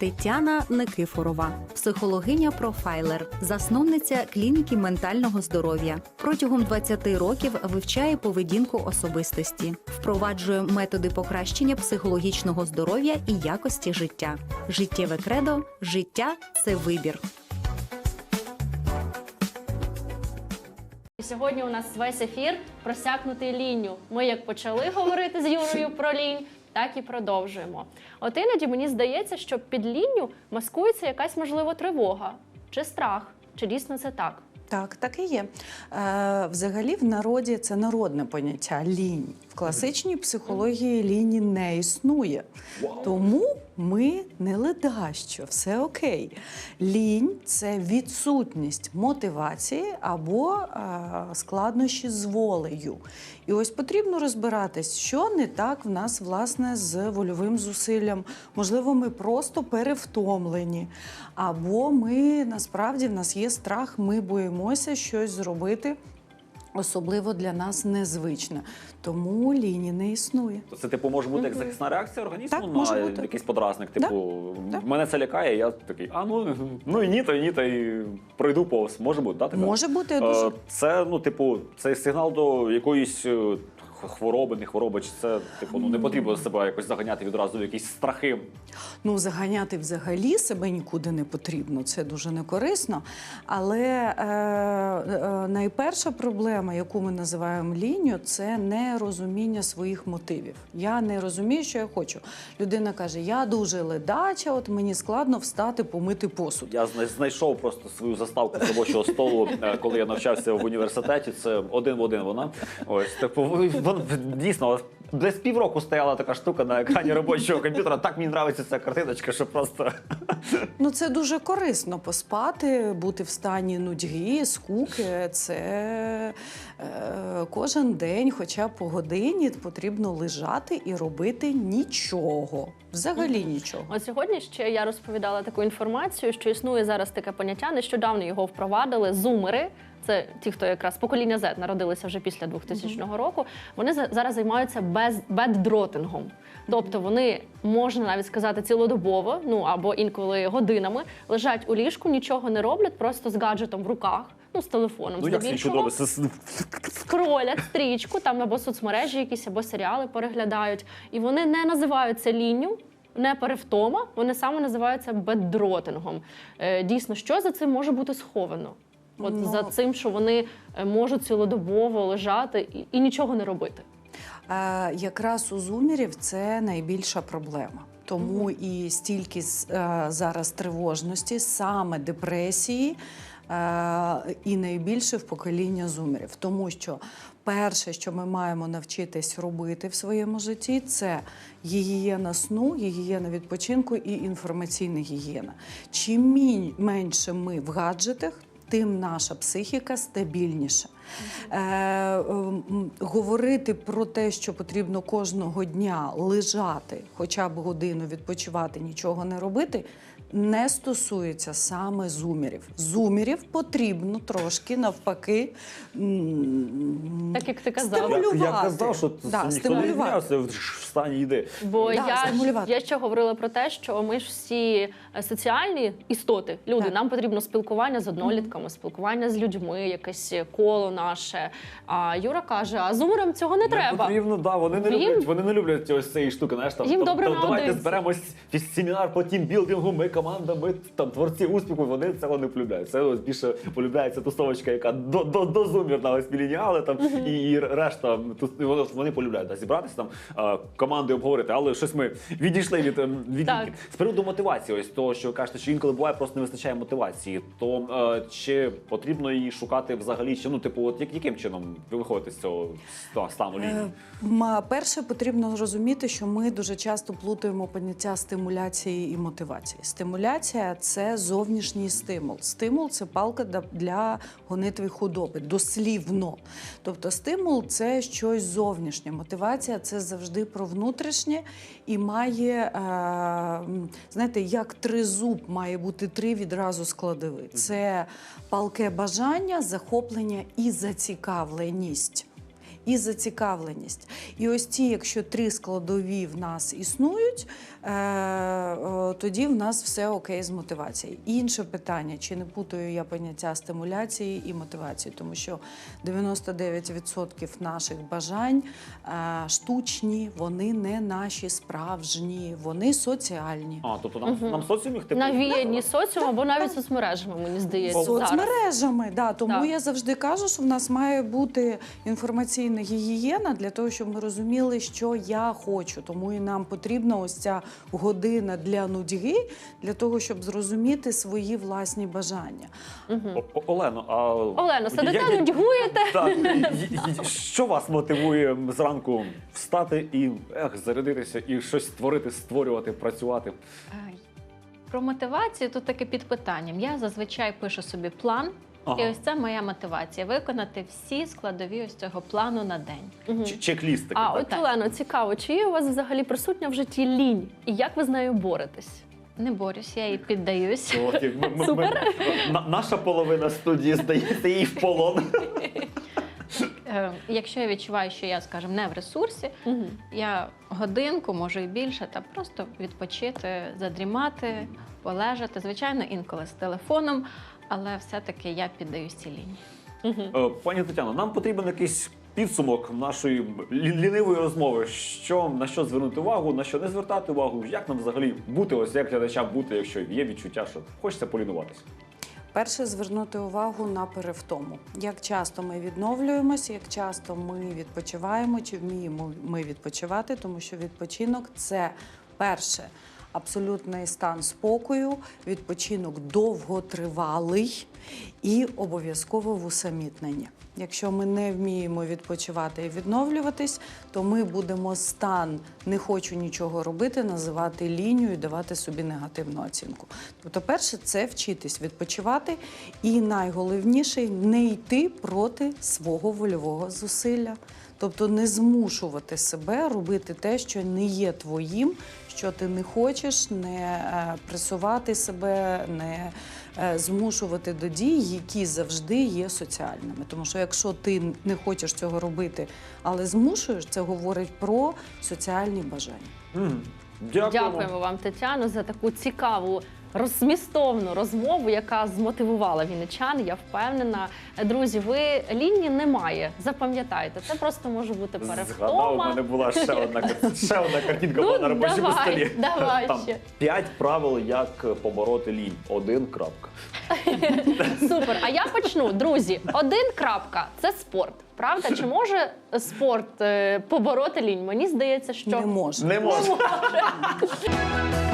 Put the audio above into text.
Тетяна Никифорова, психологиня-профайлер, засновниця клініки ментального здоров'я. Протягом 20 років вивчає поведінку особистості, впроваджує методи покращення психологічного здоров'я і якості життя. Життєве кредо життя це вибір. Сьогодні у нас весь ефір просякнутий лінню. Ми як почали говорити з Юрою про лінь, так і продовжуємо. От іноді мені здається, що під лінню маскується якась можливо тривога чи страх. Чи дійсно це так? Так, так і є. Е, взагалі, в народі це народне поняття лінь. В класичній психології ліні не існує. Тому ми не ледащо, все окей. Лінь це відсутність мотивації або е, складнощі з волею. І ось потрібно розбиратись, що не так в нас власне з вольовим зусиллям. Можливо, ми просто перевтомлені, або ми насправді в нас є страх, ми боїмося щось зробити. Особливо для нас незвична, тому лінії не існує. Це типу може бути як захисна реакція організму Так, на може бути. якийсь подразник. Типу, Так. мене це лякає, я такий, а ну ну і ні, то і ні, то і пройду повз. Може бути, да, так? Може бути Е, дуже Це ну, типу, це сигнал до якоїсь е, хвороби, не хвороби, чи це типу, ну не потрібно себе якось заганяти відразу в якісь страхи. Ну, заганяти взагалі себе нікуди не потрібно, це дуже некорисно. Але е, е, найперша проблема, яку ми називаємо лінію, це нерозуміння своїх мотивів. Я не розумію, що я хочу. Людина каже: Я дуже ледача, от мені складно встати, помити посуд. Я зна- знайшов просто свою заставку з робочого столу, е, коли я навчався в університеті. Це один в один вона. Ось типу, вон, дійсно. Десь півроку стояла така штука на екрані робочого комп'ютера. Так мені подобається ця картиночка, що просто Ну, це дуже корисно поспати, бути в стані нудьги, скуки. Це е, кожен день, хоча б по годині, потрібно лежати і робити нічого. Взагалі нічого. От сьогодні ще я розповідала таку інформацію, що існує зараз таке поняття. Нещодавно його впровадили зумери. Це ті, хто якраз покоління Z народилися вже після 2000 року. Вони за- зараз займаються без беддротингом. Тобто вони можна навіть сказати цілодобово, ну або інколи годинами лежать у ліжку, нічого не роблять, просто з гаджетом в руках, ну з телефоном. ну здебільшого скролять стрічку там або соцмережі, якісь або серіали переглядають, і вони не називають це лінню. Не перевтома, вони саме називаються беддротингом. Е, дійсно, що за цим може бути сховано? От Ну. за цим, що вони е, можуть цілодобово лежати і, і нічого не робити. Е, якраз у зумірів це найбільша проблема. Тому і стільки е, зараз тривожності, саме депресії. е, І найбільше в покоління зумерів, тому що перше, що ми маємо навчитись робити в своєму житті, це гігієна сну, гігієна відпочинку і інформаційна гігієна. Чим менше ми в гаджетах, тим наша психіка стабільніша. Е, говорити про те, що потрібно кожного дня лежати, хоча б годину відпочивати, нічого не робити. Не стосується саме зумірів. Зумірів потрібно трошки навпаки Так як ти казав. Стимулювати. Я, я казав, що Да, ніхто не стимулювати. відмінявся в стані йди. Бо Да, я, я ще говорила про те, що ми ж всі е, соціальні істоти, люди. Так. Нам потрібно спілкування з однолітками, спілкування з людьми, якесь коло наше. А Юра каже: а зумерам цього не, треба. Потрібно, да, вони не Їм- люблять, вони не люблять ось цієї штуки. Знаєш, там, Їм там, добре там, давайте зберемось семінар по тімбілдингу, ми команда, ми там творці успіху, вони цього не полюбляють. Це ось більше полюбляється тусовочка, яка до, до, до зумірна, ось мілініали там і, і решта. Вони, вони полюбляють да, зібратися там а, командою обговорити, але щось ми відійшли від, ем, від Так. З приводу мотивації, ось того, що ви кажете, що інколи буває, просто не вистачає мотивації. То е, чи потрібно її шукати взагалі? Чи ну, типу, от як- яким чином ви виходите з цього ста- стану лінії? Е, Перше, потрібно зрозуміти, що ми дуже часто плутаємо поняття стимуляції і мотивації. Стимуляція це зовнішній стимул. Стимул це палка для- для гонитви худоби, дослівно. Тобто, стимул це щось зовнішнє. Мотивація це завжди про внутрішнє і має, е, знаєте, як тризуб має бути три відразу складови. Це палке бажання, захоплення і зацікавленість і зацікавленість. І ось ці, якщо три складові в нас існують, е, е, тоді в нас все окей з мотивацією. Інше питання, чи не путаю я поняття стимуляції і мотивації, тому що 99% наших бажань е, штучні, вони не наші справжні, вони соціальні. А, тобто нам, нам соціум їх типу. Навіяні соціум або навіть соцмережами, мені здається. зараз. Соцмережами, да, тому Так. я завжди кажу, що в нас має бути інформаційна гігієна для того, щоб ми розуміли, що я хочу. Тому і нам потрібна ось ця година для нудьги, для того, щоб зрозуміти свої власні бажання. О- Олено, а Олено, сидите, я- я- нудьгуєте. Так, і- і- що вас мотивує зранку встати і ех, зарядитися і щось створити, створювати, працювати? Ай. Про мотивацію тут таке під питанням. Я зазвичай пишу собі план, Ага. і ось це моя мотивація виконати всі складові ось цього плану на день. Ч- Чек-ліст такий. А так? от Олено, цікаво, чи є у вас взагалі присутня в житті лінь? І як ви з нею боретесь? Не борюсь, я їй піддаюсь. Як ми- ми- ми- на- наша половина студії здається їй в полон. Е, Якщо я відчуваю, що я, скажімо, не в ресурсі, я годинку, може і більше, та просто відпочити, задрімати, полежати. Звичайно, інколи з телефоном, але все-таки я піддаюсь цій лінії. Е, Пані Тетяно, нам потрібен якийсь підсумок нашої лі- лінивої розмови. Що на що звернути увагу, на що не звертати увагу, як нам взагалі бути, ось як глядачам бути, якщо є відчуття, що хочеться полінуватися. Перше звернути увагу на перевтому. Як часто ми відновлюємося, як часто ми відпочиваємо, чи вміємо ми відпочивати, тому що відпочинок це перше абсолютний стан спокою, відпочинок довготривалий і обов'язково в усамітненні. Якщо ми не вміємо відпочивати і відновлюватись, то ми будемо стан не хочу нічого робити, називати лінію і давати собі негативну оцінку. Тобто, перше, це вчитись відпочивати, і найголовніше не йти проти свого вольового зусилля. Тобто не змушувати себе робити те, що не є твоїм, що ти не хочеш, не е, пресувати себе, не е, змушувати до дій, які завжди є соціальними. Тому що якщо ти не хочеш цього робити, але змушуєш, це говорить про соціальні бажання. Дякуємо. Дякуємо вам, Тетяно, за таку цікаву. Розмістовну розмову, яка змотивувала вінничан, я впевнена. Друзі, ви лінії немає. Запам'ятайте, це просто може бути Згадав, у мене була ще одна, ще одна картинка Ну, була на робочому давай, столі. давай Там ще. п'ять правил, як побороти лінь. Один крапка. Супер. А я почну, друзі. Один крапка це спорт. Правда? Чи може спорт е, побороти лінь? Мені здається, що Не можна. Не можна.